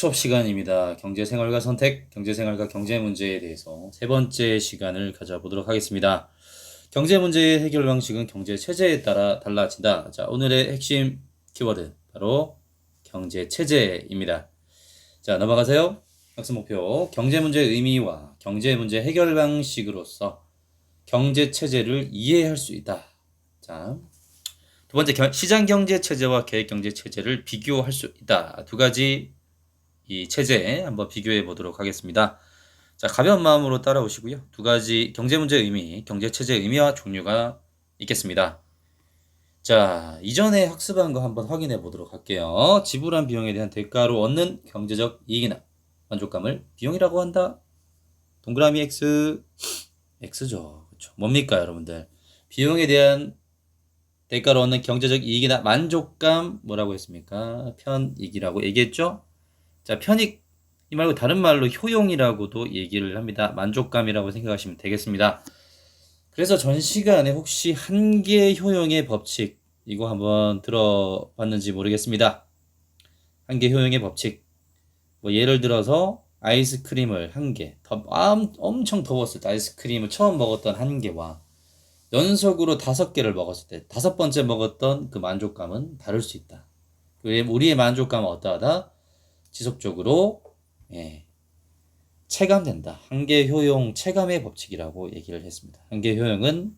수업 시간입니다. 경제생활과 선택, 경제생활과 경제 문제에 대해서 세 번째 시간을 가져보도록 하겠습니다. 경제 문제의 해결 방식은 경제 체제에 따라 달라진다. 자, 오늘의 핵심 키워드 바로 경제 체제입니다. 자, 넘어가세요. 학습 목표. 경제 문제의 의미와 경제 문제 해결 방식으로서 경제 체제를 이해할 수 있다. 자, 두 번째 겨- 시장 경제 체제와 계획 경제 체제를 비교할 수 있다. 두 가지 이 체제 한번 비교해 보도록 하겠습니다. 자, 가벼운 마음으로 따라오시고요. 두 가지 경제 문제의 의미, 경제 체제의 의미와 종류가 있겠습니다. 자, 이전에 학습한 거 한번 확인해 보도록 할게요. 지불한 비용에 대한 대가로 얻는 경제적 이익이나 만족감을 비용이라고 한다. 동그라미 X, X죠. 그렇죠. 뭡니까, 여러분들? 비용에 대한 대가로 얻는 경제적 이익이나 만족감 뭐라고 했습니까? 편익이라고 얘기했죠? 자, 편익 이 말고 다른 말로 효용이라고도 얘기를 합니다. 만족감이라고 생각하시면 되겠습니다. 그래서 전 시간에 혹시 한계 효용의 법칙 이거 한번 들어봤는지 모르겠습니다. 한계 효용의 법칙. 뭐 예를 들어서 아이스크림을 한 개, 더, 암- 엄청 더웠을 때 아이스크림을 처음 먹었던 한 개와 연속으로 다섯 개를 먹었을 때 다섯 번째 먹었던 그 만족감은 다를 수 있다. 왜 우리의 만족감은 어떠하다? 지속적으로 예, 체감된다. 한계 효용 체감의 법칙이라고 얘기를 했습니다. 한계 효용은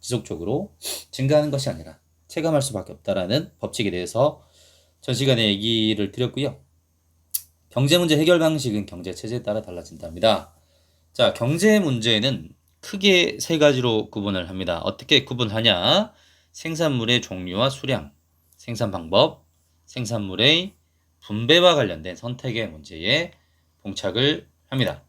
지속적으로 증가하는 것이 아니라 체감할 수밖에 없다라는 법칙에 대해서 전 시간에 얘기를 드렸고요. 경제 문제 해결 방식은 경제 체제에 따라 달라진답니다. 자, 경제 문제는 크게 세 가지로 구분을 합니다. 어떻게 구분하냐? 생산물의 종류와 수량, 생산 방법, 생산물의 분배와 관련된 선택의 문제에 봉착을 합니다.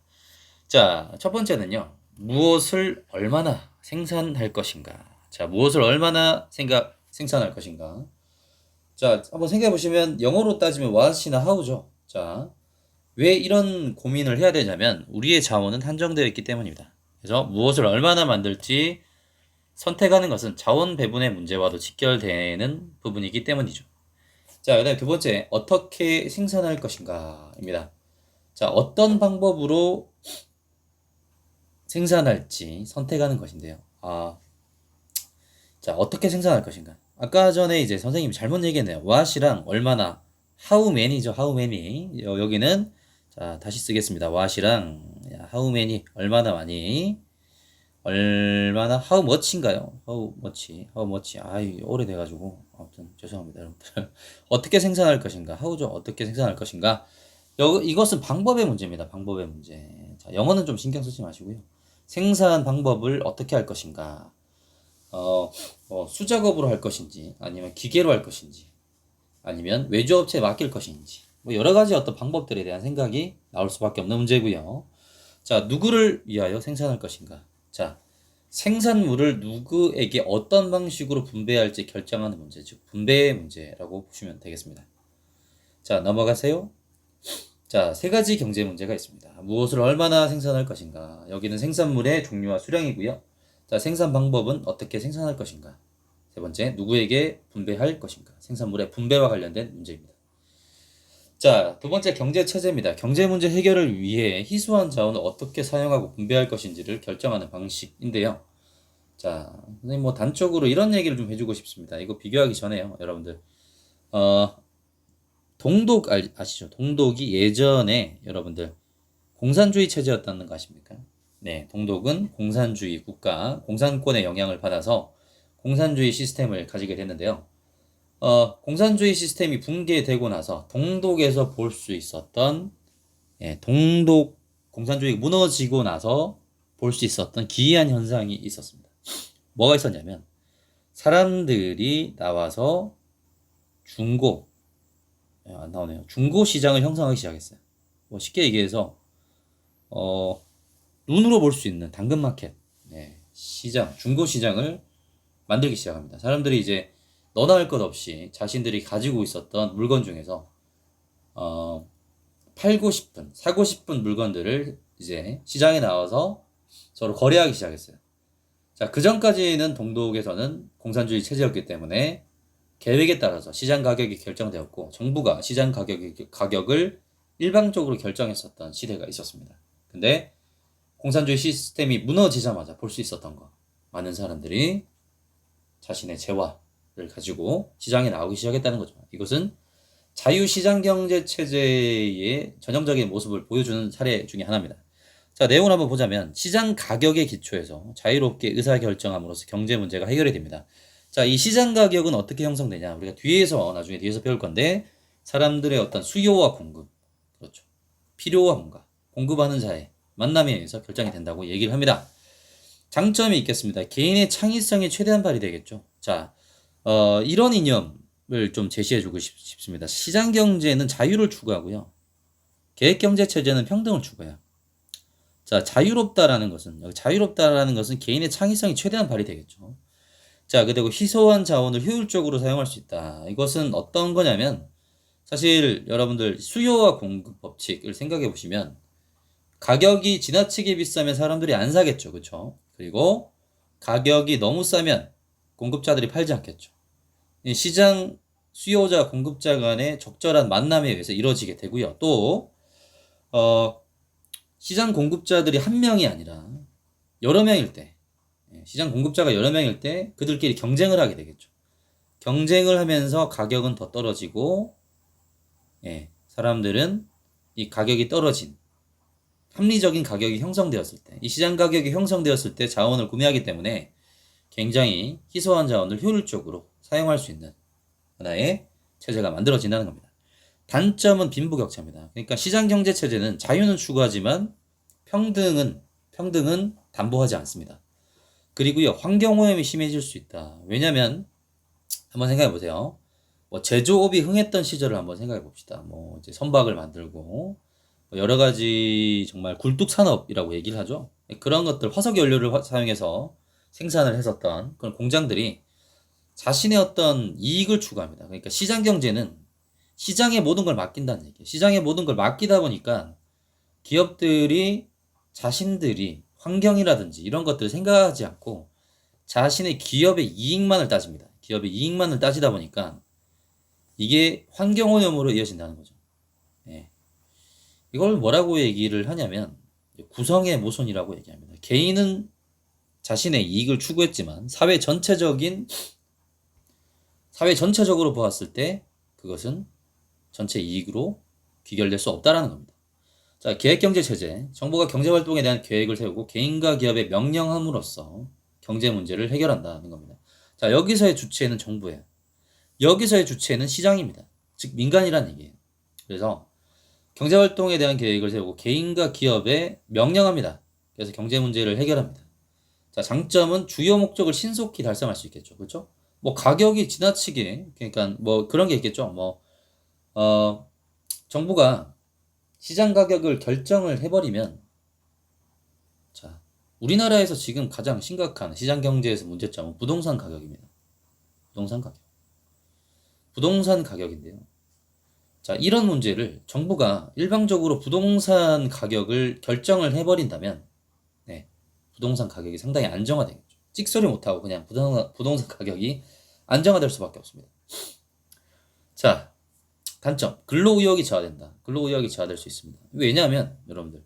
자, 첫 번째는요. 무엇을 얼마나 생산할 것인가? 자, 무엇을 얼마나 생각, 생산할 것인가? 자, 한번 생각해 보시면 영어로 따지면 what이나 how죠. 자, 왜 이런 고민을 해야 되냐면 우리의 자원은 한정되어 있기 때문입니다. 그래서 무엇을 얼마나 만들지 선택하는 것은 자원 배분의 문제와도 직결되는 부분이기 때문이죠. 자, 그다음에 두 번째, 어떻게 생산할 것인가입니다. 자, 어떤 방법으로 생산할지 선택하는 것인데요. 아, 자, 어떻게 생산할 것인가? 아까 전에 이제 선생님이 잘못 얘기했네요. what이랑 얼마나, how many죠, how many. 여- 여기는, 자, 다시 쓰겠습니다. what이랑, 야, how many, 얼마나 많이. 얼마나, how much인가요? how much, how much. 아이, 오래돼 가지고. 아무튼, 죄송합니다, 여러분들. 어떻게 생산할 것인가? how죠, 어떻게 생산할 것인가? 여, 이것은 방법의 문제입니다. 방법의 문제. 자, 영어는 좀 신경 쓰지 마시고요. 생산 방법을 어떻게 할 것인가? 어, 뭐 수작업으로 할 것인지, 아니면 기계로 할 것인지, 아니면 외주업체에 맡길 것인지, 뭐 여러 가지 어떤 방법들에 대한 생각이 나올 수밖에 없는 문제고요. 자, 누구를 위하여 생산할 것인가? 자, 생산물을 누구에게 어떤 방식으로 분배할지 결정하는 문제, 즉 분배의 문제라고 보시면 되겠습니다. 자, 넘어가세요. 자, 세 가지 경제 문제가 있습니다. 무엇을 얼마나 생산할 것인가? 여기는 생산물의 종류와 수량이고요. 자, 생산 방법은 어떻게 생산할 것인가? 세 번째, 누구에게 분배할 것인가? 생산물의 분배와 관련된 문제입니다. 자, 두 번째 경제 체제입니다. 경제 문제 해결을 위해 희소한 자원을 어떻게 사용하고 분배할 것인지를 결정하는 방식인데요. 자, 선생님 뭐 단적으로 이런 얘기를 좀 해주고 싶습니다. 이거 비교하기 전에요, 여러분들. 어, 동독 알- 아시죠? 동독이 예전에 여러분들 공산주의 체제였다는 거 아십니까? 네, 동독은 공산주의 국가, 공산권의 영향을 받아서 공산주의 시스템을 가지게 됐는데요. 어, 공산주의 시스템이 붕괴되고 나서 동독에서 볼 수 있었던 예, 동독 공산주의가 무너지고 나서 볼 수 있었던 기이한 현상이 있었습니다. 뭐가 있었냐면 사람들이 나와서 중고 예, 안 나오네요. 중고 시장을 형성하기 시작했어요. 뭐 쉽게 얘기해서 어, 눈으로 볼 수 있는 당근 마켓 네, 시장, 중고 시장을 만들기 시작합니다. 사람들이 이제 너나 할 것 없이 자신들이 가지고 있었던 물건 중에서 어, 팔고 싶은, 사고 싶은 물건들을 이제 시장에 나와서 서로 거래하기 시작했어요. 자, 그 전까지는 동독에서는 공산주의 체제였기 때문에 계획에 따라서 시장 가격이 결정되었고 정부가 시장 가격 가격을 일방적으로 결정했었던 시대가 있었습니다. 근데 공산주의 시스템이 무너지자마자 볼 수 있었던 거. 많은 사람들이 자신의 재화 를 가지고 시장에 나오기 시작했다는 거죠. 이것은 자유시장 경제 체제의 전형적인 모습을 보여주는 사례 중에 하나입니다. 자, 내용을 한번 보자면 시장 가격의 기초에서 자유롭게 의사결정함으로써 경제 문제가 해결이 됩니다. 자, 이 시장 가격은 어떻게 형성되냐? 우리가 뒤에서 나중에 뒤에서 배울 건데 사람들의 어떤 수요와 공급, 그렇죠. 필요와 뭔가 공급하는 자의 만남에 의해서 결정이 된다고 얘기를 합니다. 장점이 있겠습니다. 개인의 창의성이 최대한 발휘되겠죠. 자, 어, 이런 이념을 좀 제시해주고 싶, 싶습니다. 시장 경제는 자유를 추구하고요. 계획 경제 체제는 평등을 추구해요. 자, 자유롭다라는 것은 여기 자유롭다라는 것은 개인의 창의성이 최대한 발휘되겠죠. 자, 그리고 희소한 자원을 효율적으로 사용할 수 있다. 이것은 어떤 거냐면 사실 여러분들 수요와 공급 법칙을 생각해 보시면 가격이 지나치게 비싸면 사람들이 안 사겠죠. 그렇죠? 그리고 가격이 너무 싸면 공급자들이 팔지 않겠죠. 이 시장 수요자 공급자 간의 적절한 만남에 의해서 이루어지게 되고요. 또 어, 시장 공급자들이 한 명이 아니라 여러 명일 때 예, 시장 공급자가 여러 명일 때 그들끼리 경쟁을 하게 되겠죠. 경쟁을 하면서 가격은 더 떨어지고 예, 사람들은 이 가격이 떨어진 합리적인 가격이 형성되었을 때, 이 시장 가격이 형성되었을 때 자원을 구매하기 때문에 굉장히 희소한 자원을 효율적으로 사용할 수 있는 하나의 체제가 만들어진다는 겁니다. 단점은 빈부격차입니다. 그러니까 시장 경제 체제는 자유는 추구하지만 평등은 평등은 담보하지 않습니다. 그리고요 환경 오염이 심해질 수 있다. 왜냐하면 한번 생각해 보세요. 뭐 제조업이 흥했던 시절을 한번 생각해 봅시다. 뭐 이제 선박을 만들고 뭐 여러 가지 정말 굴뚝 산업이라고 얘기를 하죠. 그런 것들 화석 연료를 화- 사용해서 생산을 했었던 그런 공장들이 자신의 어떤 이익을 추구합니다. 그러니까 시장 경제는 시장에 모든 걸 맡긴다는 얘기예요. 시장에 모든 걸 맡기다 보니까 기업들이 자신들이 환경이라든지 이런 것들을 생각하지 않고 자신의 기업의 이익만을 따집니다. 기업의 이익만을 따지다 보니까 이게 환경오염으로 이어진다는 거죠. 예. 이걸 뭐라고 얘기를 하냐면 구성의 모순이라고 얘기합니다. 개인은 자신의 이익을 추구했지만 사회 전체적인 사회 전체적으로 보았을 때 그것은 전체 이익으로 귀결될 수 없다라는 겁니다. 자, 계획 경제 체제. 정부가 경제 활동에 대한 계획을 세우고 개인과 기업에 명령함으로써 경제 문제를 해결한다는 겁니다. 자, 여기서의 주체는 정부예요. 여기서의 주체는 시장입니다. 즉, 민간이라는 얘기예요. 그래서 경제 활동에 대한 계획을 세우고 개인과 기업에 명령합니다. 그래서 경제 문제를 해결합니다. 자, 장점은 주요 목적을 신속히 달성할 수 있겠죠. 그렇죠? 뭐 가격이 지나치게 그러니까 뭐 그런 게 있겠죠. 뭐 어, 정부가 시장 가격을 결정을 해 버리면 자 우리나라에서 지금 가장 심각한 시장 경제에서 문제점은 부동산 가격입니다. 부동산 가격. 부동산 가격인데요. 자 이런 문제를 정부가 일방적으로 부동산 가격을 결정을 해 버린다면 네 부동산 가격이 상당히 안정화되겠죠. 찍소리 못하고 그냥 부동산, 부동산 가격이 안정화될 수밖에 없습니다. 자, 단점. 근로의욕이 저하된다. 근로의욕이 저하될 수 있습니다. 왜냐하면, 여러분들,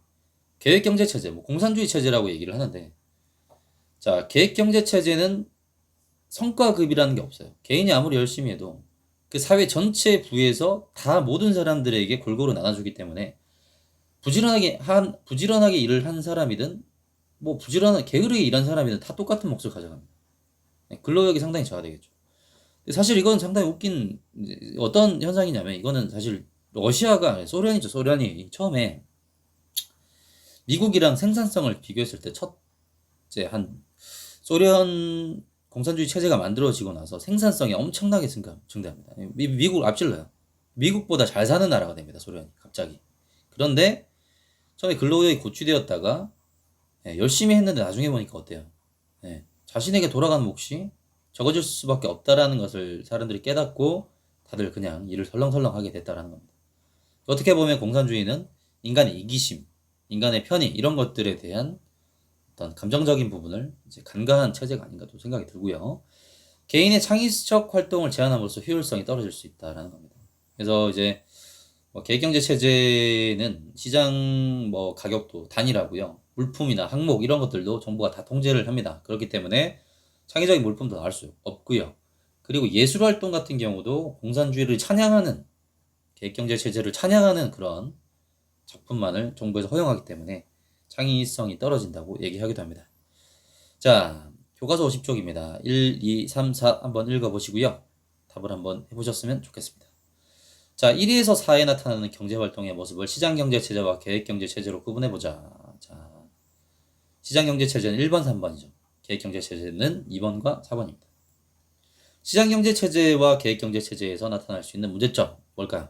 계획경제체제, 뭐 공산주의 체제라고 얘기를 하는데, 자, 계획경제체제는 성과급이라는 게 없어요. 개인이 아무리 열심히 해도 그 사회 전체 부에서 다 모든 사람들에게 골고루 나눠주기 때문에 부지런하게 한, 부지런하게 일을 한 사람이든 뭐 부지런한 게으르게 일한 사람이든 다 똑같은 몫을 가져갑니다. 네, 근로력이 상당히 저하되겠죠. 사실 이건 상당히 웃긴 어떤 현상이냐면 이거는 사실 러시아가 소련이죠. 소련이 처음에 미국이랑 생산성을 비교했을 때 첫째 한 소련 공산주의 체제가 만들어지고 나서 생산성이 엄청나게 증가, 증대합니다. 미, 미국을 앞질러요. 미국보다 잘 사는 나라가 됩니다. 소련이 갑자기. 그런데 처음에 근로력이 고취되었다가 예, 열심히 했는데 나중에 보니까 어때요? 예, 자신에게 돌아가는 몫이 적어질 수밖에 없다라는 것을 사람들이 깨닫고 다들 그냥 일을 설렁설렁 하게 됐다라는 겁니다. 어떻게 보면 공산주의는 인간의 이기심, 인간의 편의 이런 것들에 대한 어떤 감정적인 부분을 이제 간과한 체제가 아닌가도 생각이 들고요. 개인의 창의적 활동을 제한함으로써 효율성이 떨어질 수 있다라는 겁니다. 그래서 이제 뭐 계획경제 체제는 시장 뭐 가격도 단일하고요. 물품이나 항목 이런 것들도 정부가 다 통제를 합니다. 그렇기 때문에 창의적인 물품도 나올 수 없고요. 그리고 예술 활동 같은 경우도 공산주의를 찬양하는 계획경제 체제를 찬양하는 그런 작품만을 정부에서 허용하기 때문에 창의성이 떨어진다고 얘기하기도 합니다. 자, 교과서 50쪽입니다. 1, 2, 3, 4 한번 읽어보시고요. 답을 한번 해보셨으면 좋겠습니다. 자, 1위에서 4에 나타나는 경제활동의 모습을 시장경제체제와 계획경제체제로 구분해보자. 자, 시장경제체제는 1번, 3번이죠. 계획경제체제는 2번과 4번입니다. 시장경제체제와 계획경제체제에서 나타날 수 있는 문제점, 뭘까요?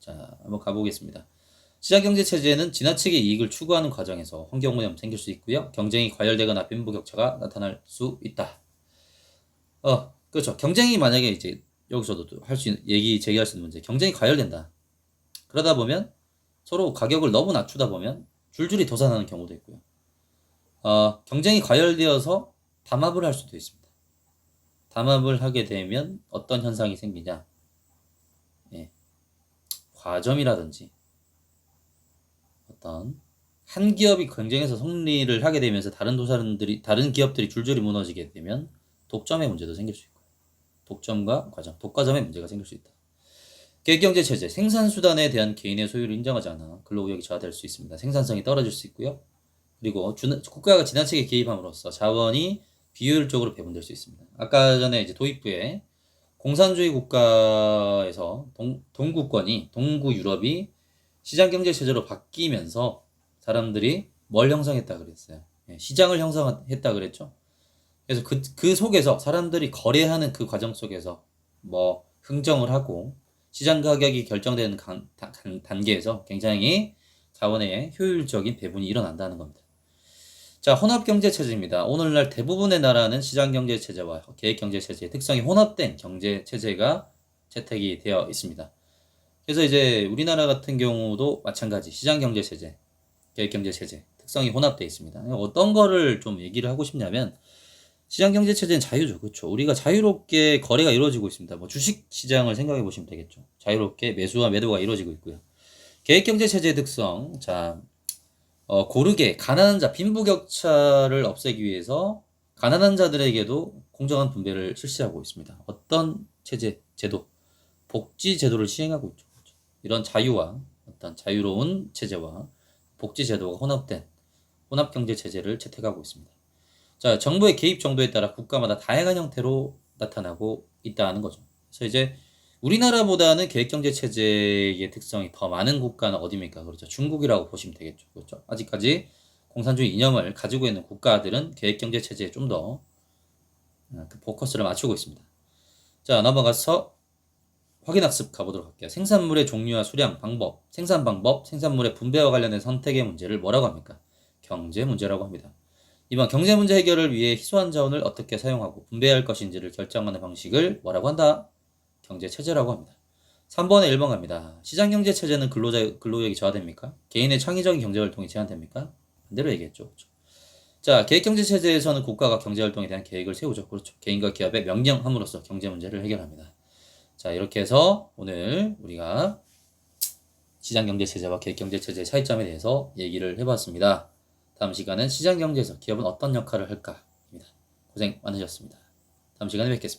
자, 한번 가보겠습니다. 시장경제체제는 지나치게 이익을 추구하는 과정에서 환경오염 생길 수 있고요. 경쟁이 과열되거나 빈부격차가 나타날 수 있다. 어, 그렇죠. 경쟁이 만약에 이제 여기서도 할 수 있는 얘기 제기할 수 있는 문제. 경쟁이 과열된다. 그러다 보면 서로 가격을 너무 낮추다 보면 줄줄이 도산하는 경우도 있고요. 어, 경쟁이 과열되어서 담합을 할 수도 있습니다. 담합을 하게 되면 어떤 현상이 생기냐? 예. 과점이라든지 어떤 한 기업이 경쟁에서 승리를 하게 되면서 다른 도사들이 다른 기업들이 줄줄이 무너지게 되면 독점의 문제도 생길 수 있고 독점과 과점, 독과점의 문제가 생길 수 있다. 계획경제 체제, 생산 수단에 대한 개인의 소유를 인정하지 않아 근로구역이 저하될 수 있습니다. 생산성이 떨어질 수 있고요. 그리고 주, 국가가 지나치게 개입함으로써 자원이 비효율적으로 배분될 수 있습니다. 아까 전에 이제 도입부에 공산주의 국가에서 동, 동구권이 동구 유럽이 시장 경제 체제로 바뀌면서 사람들이 뭘 형성했다 그랬어요. 예, 시장을 형성했다 그랬죠. 그래서 그, 그 속에서 사람들이 거래하는 그 과정 속에서 뭐 흥정을 하고 시장 가격이 결정되는 간, 단, 단계에서 굉장히 자원의 효율적인 배분이 일어난다는 겁니다. 자, 혼합경제 체제입니다. 오늘날 대부분의 나라는 시장경제 체제와 계획경제 체제의 특성이 혼합된 경제 체제가 채택이 되어 있습니다. 그래서 이제 우리나라 같은 경우도 마찬가지 시장경제 체제, 계획경제 체제 특성이 혼합되어 있습니다. 어떤 거를 좀 얘기를 하고 싶냐면 시장경제 체제는 자유죠. 그렇죠. 우리가 자유롭게 거래가 이루어지고 있습니다. 뭐 주식 시장을 생각해 보시면 되겠죠. 자유롭게 매수와 매도가 이루어지고 있고요. 계획경제 체제의 특성. 자, 어, 고르게 가난한 자 빈부격차를 없애기 위해서 가난한 자들에게도 공정한 분배를 실시하고 있습니다. 어떤 체제, 제도, 복지 제도를 시행하고 있죠. 이런 자유와 어떤 자유로운 체제와 복지 제도가 혼합된 혼합 경제 체제를 채택하고 있습니다. 자, 정부의 개입 정도에 따라 국가마다 다양한 형태로 나타나고 있다는 거죠. 그래서 이제 우리나라보다는 계획경제 체제의 특성이 더 많은 국가는 어디입니까? 그렇죠. 중국이라고 보시면 되겠죠. 그렇죠. 아직까지 공산주의 이념을 가지고 있는 국가들은 계획경제 체제에 좀더 어, 그 포커스를 맞추고 있습니다. 자, 넘어가서 확인학습 가보도록 할게요. 생산물의 종류와 수량, 방법, 생산 방법, 생산물의 분배와 관련된 선택의 문제를 뭐라고 합니까? 경제 문제라고 합니다. 이번 경제 문제 해결을 위해 희소한 자원을 어떻게 사용하고 분배할 것인지를 결정하는 방식을 뭐라고 한다? 경제 체제라고 합니다. 3번에 1번 갑니다. 시장 경제 체제는 근로자 근로력이 저하됩니까? 개인의 창의적인 경제 활동이 제한됩니까? 반대로 얘기했죠. 그렇죠? 자, 계획 경제 체제에서는 국가가 경제 활동에 대한 계획을 세우죠. 그렇죠. 개인과 기업에 명령함으로써 경제 문제를 해결합니다. 자, 이렇게 해서 오늘 우리가 시장 경제 체제와 계획 경제 체제의 차이점에 대해서 얘기를 해봤습니다. 다음 시간은 시장 경제에서 기업은 어떤 역할을 할까입니다. 고생 많으셨습니다. 다음 시간에 뵙겠습니다.